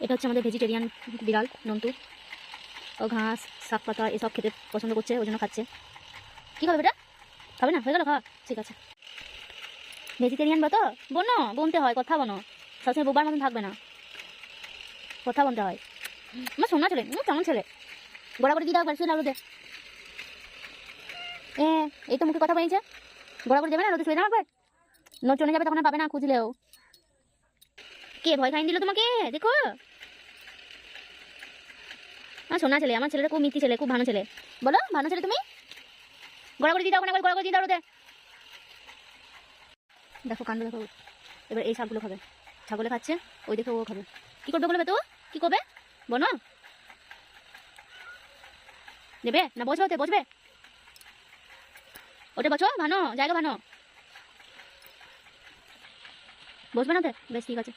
এটা হচ্ছে আমাদের ভেজিটেরিয়ান বিড়াল, নন্তু। ও ঘাস, শাক পাতা, এসব খেতে পছন্দ করছে, ওই জন্য খাচ্ছে। কী খাবে বেটা? খাবে না? হয়ে গেল খাওয়া ঠিক আছে। ভেজিটেরিয়ান বা তো? বোনো বলতে হয়, কথা বনো। সবসময় বোবার মতন থাকবে না। কথা বলতে হয়। আমার সোনা ছেলে কেমন ছেলে? গোড়া করে দিয়ে না রোদে। এ, এই তো মুখে কথা বলেছে। গোড়া করে দেবে না, রোদে শুয়ে একবার। ন চলে যাবে, তখন পাবে না, খুঁজলেও। কে? ভয় খাইন দিল তোমাকে? দেখো। আমার সোনা ছেলে, আমার ছেলেটা খুব মিষ্টি ছেলে, খুব ভালো ছেলে। বলো, ভালো ছেলে তুমি? গোড়া করে দিয়ে দাও গোড়া করে দাও রোদে দেখো কাণ্ড, দেখো। এবার এই শাকগুলো খাবে। ছাগলে খাচ্ছে, ওই দেখে ও খাবে। কি করবে বলবে তো? কি করবে? বলো। দেবে না, বসবে ওতে, বসবে? ওটা বসো, ভানো, জায়গা ভানো। বসবে না ওতে? বেশ, ঠিক আছে।